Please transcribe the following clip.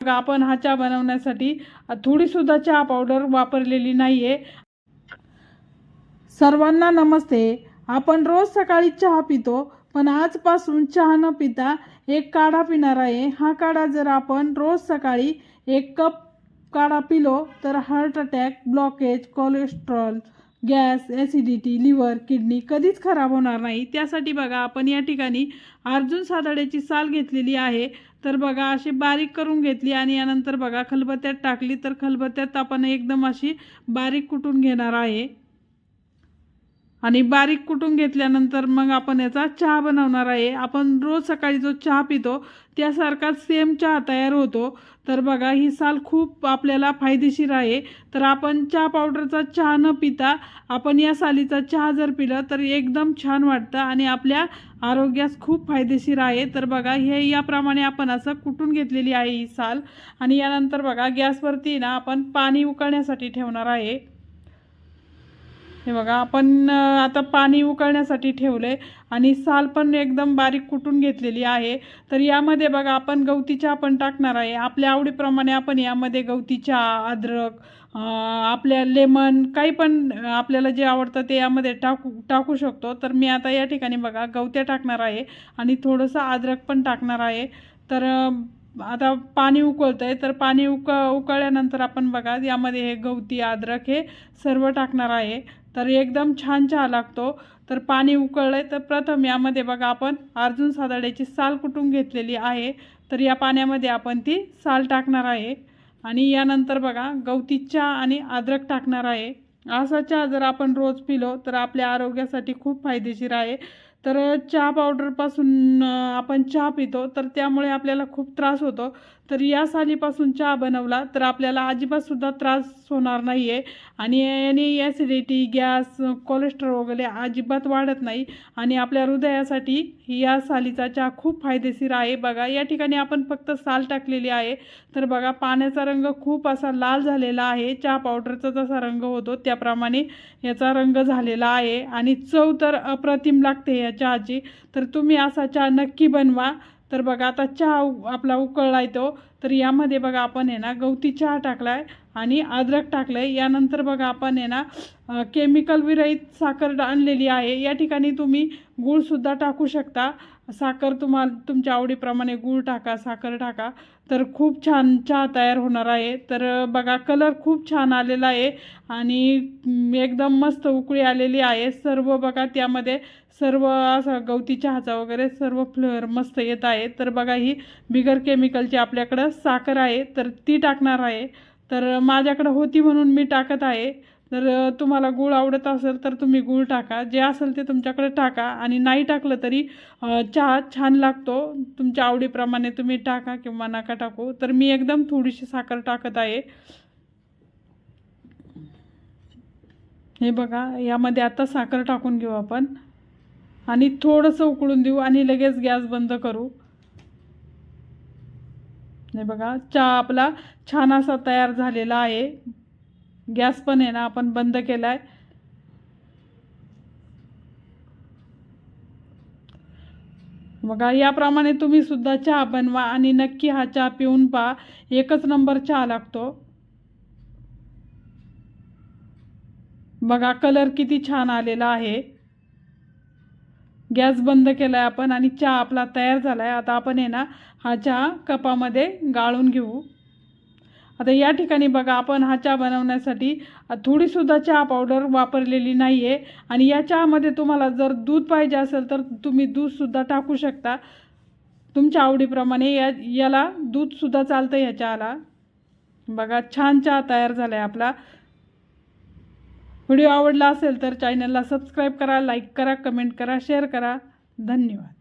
आपण हा चहा बनवण्यासाठी थोडीसुद्धा चहा पावडर वापरलेली नाही आहे सर्वांना नमस्ते. आपण रोज सकाळी चहा पितो पण आजपासून चहा न पिता एक काढा पिणार आहे. हा काढा जर आपण रोज सकाळी एक कप काढा पिलो तर heart attack blockage cholesterol gas acidity liver kidney कधीच खराब होणार नाही. त्यासाठी बघा आपण या ठिकाणी अर्जुन सातड्याची साल घेतलेली आहे. तर बघा अशी बारीक करून घेतली आणि यानंतर बघा खलबत्त्यात टाकली तर खलबत्त्यात आपण एकदम अशी बारीक कुटून घेणार आहे. आणि बारीक कुटून घेतल्यानंतर मग आपण याचा चहा बनवणार आहे. आपण रोज सकाळी जो चहा पितो त्यासारखाच सेम चहा तयार होतो. तर बघा ही साल खूप आपल्याला फायदेशीर आहे. तर आपण चहा पावडरचा चहा न पिता आपण या सालीचा चहा जर पिलं तर एकदम छान वाटतं आणि आपल्या आरोग्यास खूप फायदेशीर आहे. तर बघा हे याप्रमाणे आपण असं कुटून घेतलेली आहे ही साल. आणि यानंतर बघा गॅसवरती ना आपण पाणी उकळण्यासाठी ठेवणार आहे. हे बघा आपण आता पाणी उकळण्यासाठी ठेवले आणि साल पण एकदम बारीक कुटून घेतलेली आहे. तर यामध्ये बघा आपण गवती चहा पण टाकणार आहे. आपल्या आवडीप्रमाणे आपण यामध्ये गवती चहा अद्रक आपल्या लेमन काही पण आपल्याला जे आवडतं ते यामध्ये टाकू टाकू शकतो. तर मी आता या ठिकाणी बघा गवत्या टाकणार आहे आणि थोडंसं अद्रक पण टाकणार आहे. तर आता पाणी उकळतं आहे तर पाणी उक उकळल्यानंतर आपण बघा यामध्ये हे गवती अद्रक हे सर्व टाकणार आहे. तर एकदम छान चहा लागतो. तर पाणी उकळलं आहे तर प्रथम यामध्ये बघा आपण अर्जुन सादाड्याची साल कुटून घेतलेली आहे. तर या पाण्यामध्ये आपण ती साल टाकणार आहे. आणि यानंतर बघा गवती चहा आणि अद्रक टाकणार आहे. असा चहा जर आपण रोज पिलो तर आपल्या आरोग्यासाठी खूप फायदेशीर आहे. तर चहा पावडरपासून आपण चहा पितो. तर त्यामुळे आपल्याला खूप त्रास होतो. तर या सालीपासून चहा बनवला तर आपल्याला अजिबातसुद्धा त्रास होणार नाही आहे आणि याने ॲसिडिटी गॅस कोलेस्ट्रॉल वगैरे अजिबात वाढत नाही. आणि आपल्या हृदयासाठी या सालीचा चहा खूप फायदेशीर आहे. बघा या ठिकाणी आपण फक्त साल टाकलेली आहे. तर बघा पाण्याचा रंग खूप असा लाल झालेला आहे. चहा पावडरचा जसा रंग होतो त्याप्रमाणे याचा रंग झालेला आहे. आणि चव तर अप्रतिम लागते या चहाची तर तुम्ही असा चहा नक्की बनवा. तर बघा आता चहा आपला उकळला येतो. तर यामध्ये बघा आपण आहे ना गवती चहा टाकला आहे आणि अद्रक टाकलं आहे यानंतर बघा आपण आहे ना केमिकलविरहित केमिकल विरहित साखर आणलेली आहे. या ठिकाणी तुम्ही गूळसुद्धा टाकू शकता. साखर तुम्हाला तुमच्या आवडीप्रमाणे गूळ टाका साखर टाका. तर खूप छान चहा तयार होणार आहे. तर बघा कलर खूप छान आलेला आहे आणि एकदम मस्त उकळी आलेली आहे. सर्व बघा त्यामध्ये सर्व असं गवती चहाचा वगैरे सर्व फ्लेवर मस्त येत आहे. तर बघा ही बिगर केमिकलची आपल्याकडं साखर आहे तर ती टाकणार आहे. तर माझ्याकडं होती म्हणून मी टाकत आहे. तर तुम्हाला गूळ आवडत असेल तर तुम्ही गूळ टाका. जे असेल ते तुमच्याकडे टाका. आणि नाही टाकलं तरी चहा छान लागतो. तुमच्या आवडीप्रमाणे तुम्ही टाका किंवा नका टाकू. तर मी एकदम थोडीशी साखर टाकत आहे. हे बघा यामध्ये आता साखर टाकून घेऊ आपण. आणि थोडंसं उकळून देऊ आणि लगेच गॅस बंद करू. हे बघा चहा आपला छान असा तयार झालेला आहे. गॅस पण आहे ना आपण बंद केला आहे बघा याप्रमाणे तुम्ही सुद्धा चहा बनवा आणि नक्की हा चहा पिऊन पहा. एकच नंबर चहा लागतो. बघा कलर किती छान आलेला आहे. गॅस बंद केला आहे आपण आणि चहा आपला तयार झाला आहे आता आपण आहे ना हा चहा कपामध्ये गाळून घेऊ. आता या ठिकाणी बघा आपण हा चहा बनवण्यासाठी थोडीसुद्धा चहा पावडर वापरलेली नाही आहे आणि या चहामध्ये तुम्हाला जर दूध पाहिजे असेल तर तुम्ही दूधसुद्धा टाकू शकता. तुमच्या आवडीप्रमाणे या याला दूधसुद्धा चालतं या चहाला. बघा छान चहा तयार झाला आहे आपला. व्हिडिओ आवडला असेल तर चॅनलला सबस्क्राईब करा लाईक करा कमेंट करा शेअर करा. धन्यवाद.